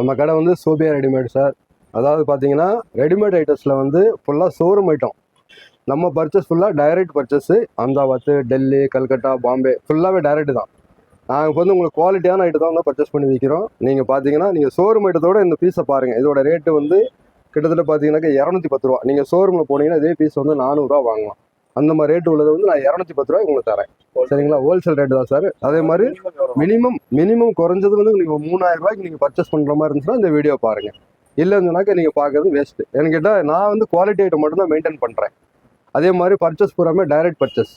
நம்ம கடை வந்து சோபியா ரெடிமேட் சார். அதாவது பார்த்தீங்கன்னா ரெடிமேட் ஐட்டம்ஸில் வந்து ஃபுல்லாக ஷோரூம் ஐட்டம் நம்ம பர்ச்சேஸ் ஃபுல்லாக டைரக்ட் பர்ச்சேஸு அஹமதாபாத் டெல்லி கல்கட்டா பாம்பே ஃபுல்லாகவே டைரக்ட் தான். நாங்கள் இப்போ வந்து உங்களுக்கு குவாலிட்டியான ஐட்டம் தான் வந்து பர்ச்சேஸ் பண்ணி விற்கிறோம் நீங்கள் பார்த்தீங்கன்னா நீங்கள் ஷோரூம் ஐட்டத்தோட இந்த பீஸை பாருங்கள் இதோட ரேட்டு வந்து கிட்டத்தட்ட பார்த்தீங்கன்னாக்கா இரநூத்தி பத்து ரூபா. நீங்கள் ஷோரூமில் போனீங்கன்னா இதே பீஸ் வந்து நானூறுரூவா வாங்கலாம். அந்த மாதிரி ரேட்டு உள்ளதை வந்து நான் இரநூத்தி பத்து ரூபாய் உங்களுக்கு தரேன். சரிங்களா? ஹோல்சேல் ரேட் தான் சார் அதே மாதிரி மினிமம் மினிமம் குறைஞ்சது வந்து நீங்கள் மூணாயிரம் ரூபாய்க்கு நீங்கள் பர்ச்சேஸ் பண்ணுற மாதிரி இருந்துச்சுன்னா இந்த வீடியோ பாருங்கள் இல்லைன்னு சொன்னாக்க நீங்கள் பார்க்கறது வேஸ்ட்டு எனக்கு கேட்டால் நான் வந்து குவாலிட்டி ஐட்டம் மட்டும் தான் மெயின்டைன் பண்ணுறேன் அதே மாதிரி பர்ச்சேஸ் பூராமே டைரக்ட் பர்ச்சேஸ்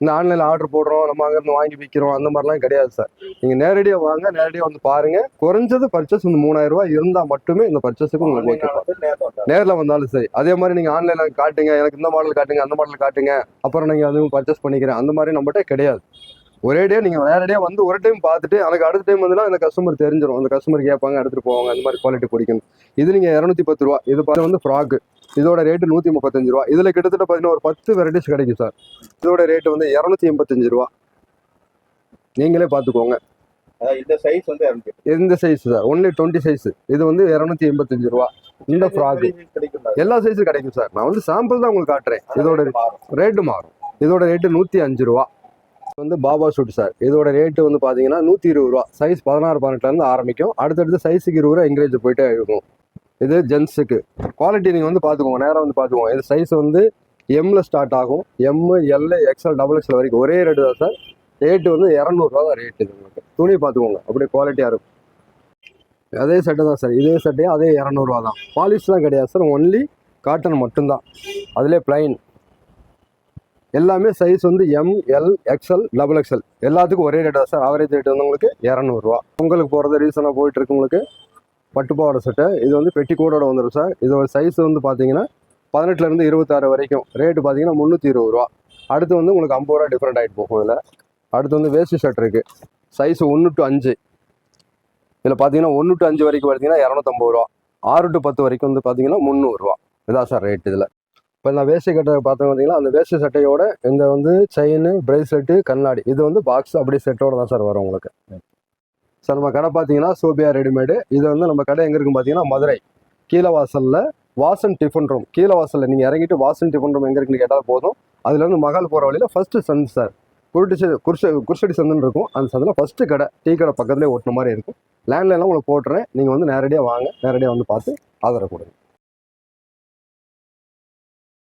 இந்த ஆன்லைனில் ஆர்டர் போடுறோம் நம்ம அங்கேருந்து வாங்கி விற்கிறோம் அந்த மாதிரிலாம் கிடையாது சார் நீங்கள் நேரடியாக வாங்க நேரடியாக வந்து பாருங்கள் குறைஞ்சது பர்ச்சேஸ் இந்த மூணாயிரம் ரூபாய் இருந்தால் மட்டுமே இந்த பர்ச்சேஸுக்கு உங்களுக்கு ஓகே நேரில் வந்தாலும் சரி. அதே மாதிரி நீங்கள் ஆன்லைனில் காட்டுங்க எனக்கு இந்த மாடல் காட்டுங்க அந்த மாடல் காட்டுங்க. அப்புறம் நீங்கள் அதுவும் பர்ச்சேஸ் பண்ணிக்கிறேன். அந்த மாதிரி நம்மகிட்ட கிடையாது. ஒரேடியாக நீங்கள் நேரடியாக வந்து ஒரு டைம் பார்த்துட்டு எனக்கு அடுத்த டைம் வந்துன்னா அந்த கஸ்டமர் தெரிஞ்சிடும் அந்த கஸ்டமர் கேட்பாங்க எடுத்துகிட்டு போவாங்க அந்த மாதிரி குவாலிட்டி பிடிக்கும் இது நீங்கள் இரநூத்தி பத்து ரூபா. இது பார்த்து வந்து ஃப்ராக்கு இதோட ரேட்டு நூற்றி முப்பத்தஞ்சு ரூபா. இதில் கிட்டத்தட்ட பார்த்தீங்கன்னா ஒரு பத்து வெரைட்டிஸ் கிடைக்கும் சார் இதோட ரேட்டு வந்து இரநூத்தி எண்பத்தஞ்சு ரூபா. நீங்களே பார்த்துக்கோங்க இந்த சைஸ் வந்து எந்த size sir only twenty size இது வந்து இரநூத்தி எண்பத்தஞ்சு ரூபா. இந்த ஃப்ராக் எல்லா சைஸும் கிடைக்கும் சார் நான் வந்து சாம்பிள் தான் உங்களுக்கு காட்டுறேன். இதோட. ரேட்டு மாறும். இதோட ரேட்டு நூற்றி அஞ்சு ரூபா. வந்து பாபா ஷூட் சார் இதோட ரேட்டு வந்து பார்த்தீங்கன்னா நூற்றி இருபது ரூபா. சைஸ் பதினாறு பதினெட்டுலேருந்து ஆரம்பிக்கும். அடுத்தடுத்து சைஸுக்கு இருபது ரூபா என்கரேஜ் போயிட்டே இருக்கும். இது ஜென்ஸுக்கு குவாலிட்டி நீங்கள் வந்து பார்த்துக்கோங்க நேரம் வந்து பார்த்துக்கோங்க இது சைஸ் வந்து எம்மில் ஸ்டார்ட் ஆகும். M L XL double XL வரைக்கும். ஒரே ரேட்டு தான் சார் ரேட்டு வந்து இரநூறுவா தான் ரேட்டு இது உங்களுக்கு. துணி பார்த்துக்கோங்க அப்படியே குவாலிட்டியாக இருக்கும். அதே சட்டை தான் சார் இதே சட்டையும் அதே இரநூறுவா தான். பாலிஷ்லாம் கிடையாது சார் ஒன்லி காட்டன் மட்டும்தான். அதிலே பிளைன் எல்லாமே சைஸ் வந்து M L XL double XL எல்லாத்துக்கும் ஒரே ரேட் தான் சார் ஆவரேஜ் ரேட் வந்து உங்களுக்கு இரநூறுவா. உங்களுக்கு போகிறது ரீசனாக போயிட்டு இருக்கு உங்களுக்கு. பட்டுப்பாவோட சட்டை இது வந்து பெட்டிக்கோடோட வந்துடும் சார் இதோட சைஸ் வந்து பார்த்தீங்கன்னா பதினெட்டுலேருந்து இருபத்தாறு வரைக்கும். ரேட்டு பார்த்தீங்கன்னா முந்நூற்றி இருபது ரூபா. அடுத்து வந்து உங்களுக்கு ஐம்பது ரூபா டிஃப்ரெண்ட் ஆகிட்டு போகும் இதில். அடுத்து வந்து வேஸ்ட் ஷர்ட் இருக்குது சைஸ் ஒன்று டு அஞ்சு. இதில் பார்த்தீங்கன்னா ஒன்று டு அஞ்சு வரைக்கும் பார்த்தீங்கன்னா இரநூத்தம்பது ரூபா. ஆறு டு பத்து வரைக்கும் வந்து பார்த்தீங்கன்னா முந்நூறுரூவா இதான் சார் ரேட் இதில். இப்போ நான் வேஷ்டி கட்டை பார்த்தோம் பார்த்தீங்கன்னா அந்த வேஷ்டி சட்டையோட இந்த வந்து செயின் பிரேஸ்லெட்டு கண்ணாடி இது வந்து பாக்ஸ் அப்படியே செட்டோட தான் சார் வரும் உங்களுக்கு. சார் நம்ம கடை பார்த்தீங்கன்னா சோபியா ரெடிமேடு. இது வந்து நம்ம கடை எங்கே இருக்குன்னு பார்த்தீங்கன்னா மதுரை. கீழே வாசலில் வாசன் டிஃபன் ரூம். கீழே வாசலில் நீங்கள் இறங்கிட்டு வாசன் டிஃபன் ரூம் எங்கே இருக்குன்னு கேட்டால் போதும். அதுலேருந்து மகால் போகிற வழியில் ஃபஸ்ட்டு சந்து சார் குருட்டி குருஷ குருஷடி சந்துன்னு இருக்கும். அந்த சந்தில் ஃபஸ்ட்டு கடை டீ கடை பக்கத்துலேயே ஓட்டின மாதிரி இருக்கும். லேண்ட்லைன்லாம் உங்களுக்கு போட்டுறேன். நீங்கள் வந்து நேரடியாக வாங்க. நேரடியாக வந்து பார்த்து ஆதரவு கொடுங்க.